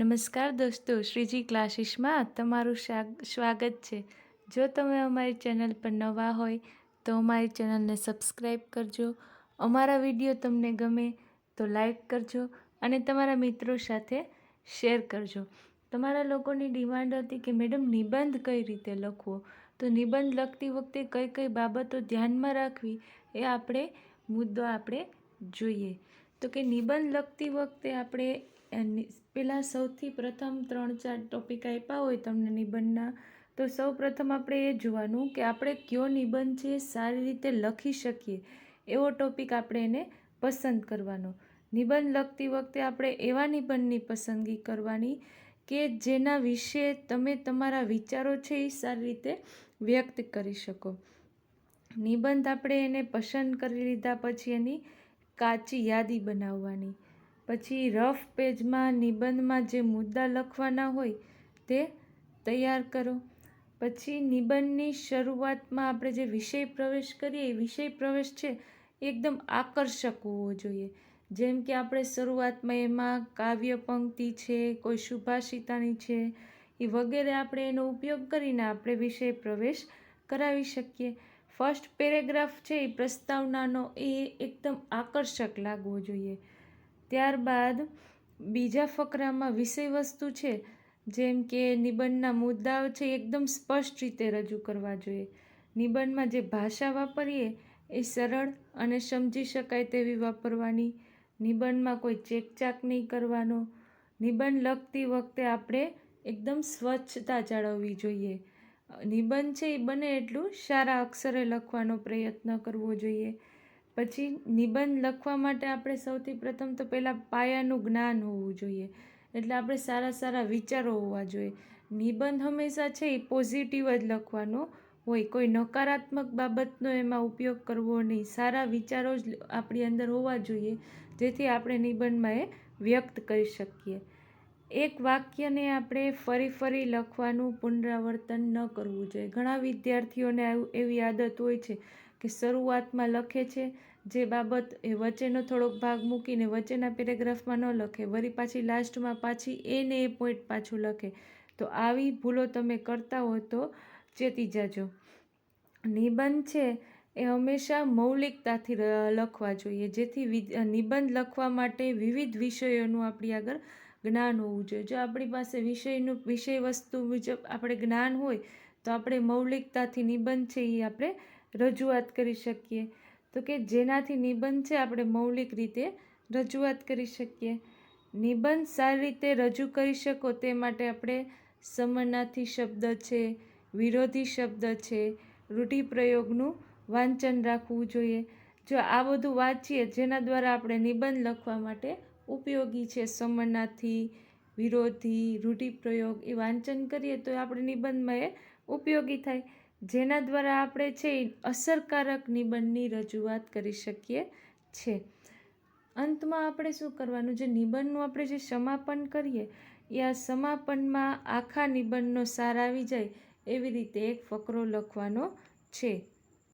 નમસ્કાર દોસ્તો, શ્રીજી ક્લાસીસમાં તમારું સ્વાગત છે. જો તમે અમારી ચેનલ પર નવા હોય તો અમારી ચેનલને સબસ્ક્રાઈબ કરજો. અમારા વીડિયો તમને ગમે તો લાઈક કરજો અને તમારા મિત્રો સાથે શેર કરજો. તમારા લોકોની ડિમાન્ડ હતી કે મેડમ નિબંધ કઈ રીતે લખવો? તો નિબંધ લખતી વખતે કઈ કઈ બાબતો ધ્યાનમાં રાખવી એ આપણે મુદ્દો આપણે જોઈએ. તો કે નિબંધ લખતી વખતે આપણે પહેલાં સૌથી પ્રથમ ત્રણ ચાર ટોપિક આપ્યા હોય તમને નિબંધના, તો સૌ પ્રથમ આપણે એ જોવાનું કે આપણે કયો નિબંધ છે સારી રીતે લખી શકીએ. એવો ટોપિક આપણે એને પસંદ કરવાનો. નિબંધ લખતી વખતે આપણે એવા નિબંધની પસંદગી કરવાની કે જેના વિશે તમે તમારા વિચારો છે એ સારી રીતે વ્યક્ત કરી શકો. નિબંધ આપણે એને પસંદ કરી લીધા પછી એની કાચી યાદી બનાવવાની. પછી રફ પેજમાં, નિબંધમાં જે મુદ્દા લખવાના હોય તે તૈયાર કરો. પછી નિબંધની શરૂઆતમાં આપણે જે વિષય પ્રવેશ કરીએ, એ વિષય પ્રવેશ છે એકદમ આકર્ષક હોવો જોઈએ. જેમ કે આપણે શરૂઆતમાં એમાં કાવ્ય પંક્તિ છે, કોઈ સુભાષિતાની છે, એ વગેરે આપણે એનો ઉપયોગ કરીને આપણે વિષય પ્રવેશ કરાવી શકીએ. ફર્સ્ટ પેરેગ્રાફ છે એ પ્રસ્તાવનાનો, એ એકદમ આકર્ષક લાગવો જોઈએ. ત્યારબાદ બીજા ફકરામાં વિષય વસ્તુ છે, જેમ કે નિબંધના મુદ્દાઓ છે એકદમ સ્પષ્ટ રીતે રજૂ કરવા જોઈએ. નિબંધમાં જે ભાષા વાપરીએ, એ સરળ અને સમજી શકાય તેવી વાપરવાની. નિબંધમાં કોઈ ચેકચાક નહીં કરવાનો. નિબંધ લખતી વખતે આપણે એકદમ સ્વચ્છતા જાળવવી જોઈએ. નિબંધ છે એ બને એટલું સારા અક્ષરે લખવાનો પ્રયત્ન કરવો જોઈએ. પછી નિબંધ લખવા માટે આપણે સૌથી પ્રથમ તો પહેલાં પાયાનું જ્ઞાન હોવું જોઈએ. એટલે આપણે સારા સારા વિચારો હોવા જોઈએ. નિબંધ હંમેશા છે એ પોઝિટિવ જ લખવાનો હોય. કોઈ નકારાત્મક બાબતનો એમાં ઉપયોગ કરવો નહીં. સારા વિચારો જ આપણી અંદર હોવા જોઈએ. જેથી આપણે નિબંધમાં એ વ્યક્ત કરી શકીએ. એક વાક્યને આપણે ફરી ફરી લખવાનું પુનરાવર્તન ન કરવું જોઈએ. ઘણા વિદ્યાર્થીઓને એવી આદત હોય છે. કે શરૂઆતમાં લખે છે, જે બાબત એ વચ્ચેનો થોડોક ભાગ મૂકીને વચ્ચેના પેરેગ્રાફમાં ન લખે, વળી પાછી લાસ્ટમાં પાછી એને એ પોઈન્ટ પાછું લખે. તો આવી ભૂલો તમે કરતા હો તો ચેતી જાજો. નિબંધ છે એ હંમેશા મૌલિકતાથી લખવા જોઈએ. જેથી નિબંધ લખવા માટે વિવિધ વિષયોનું આપણી આગળ જ્ઞાન હોવું જોઈએ. જો આપણી પાસે વિષયનું વિષય વસ્તુ મુજબ આપણે જ્ઞાન હોય, તો આપણે મૌલિકતાથી નિબંધ છે એ આપણે રજૂઆત કરી શકીએ. તો કે જેનાથી નિબંધ છે આપણે મૌલિક રીતે રજૂઆત કરી શકીએ. નિબંધ સારી રીતે રજૂ કરી શકો તે માટે આપણે સમનાથી શબ્દ છે, વિરોધી શબ્દ છે, રૂઢિપ્રયોગનું વાંચન રાખવું જોઈએ. જો આ બધું વાંચીએ જેના દ્વારા આપણે નિબંધ લખવા માટે ઉપયોગી છે, સમનાથી, વિરોધી, રૂઢિપ્રયોગ એ વાંચન કરીએ તો આપણે નિબંધમાં એ ઉપયોગી થાય. જેના દ્વારા આપણે છે અસરકારક નિબંધની રજૂઆત કરી શકીએ છે. અંતમાં આપણે શું કરવાનું? જે નિબંધનું આપણે જે સમાપન કરીએ, એ આ સમાપનમાં આખા નિબંધનો સાર આવી જાય એવી રીતે એક ફકરો લખવાનો છે.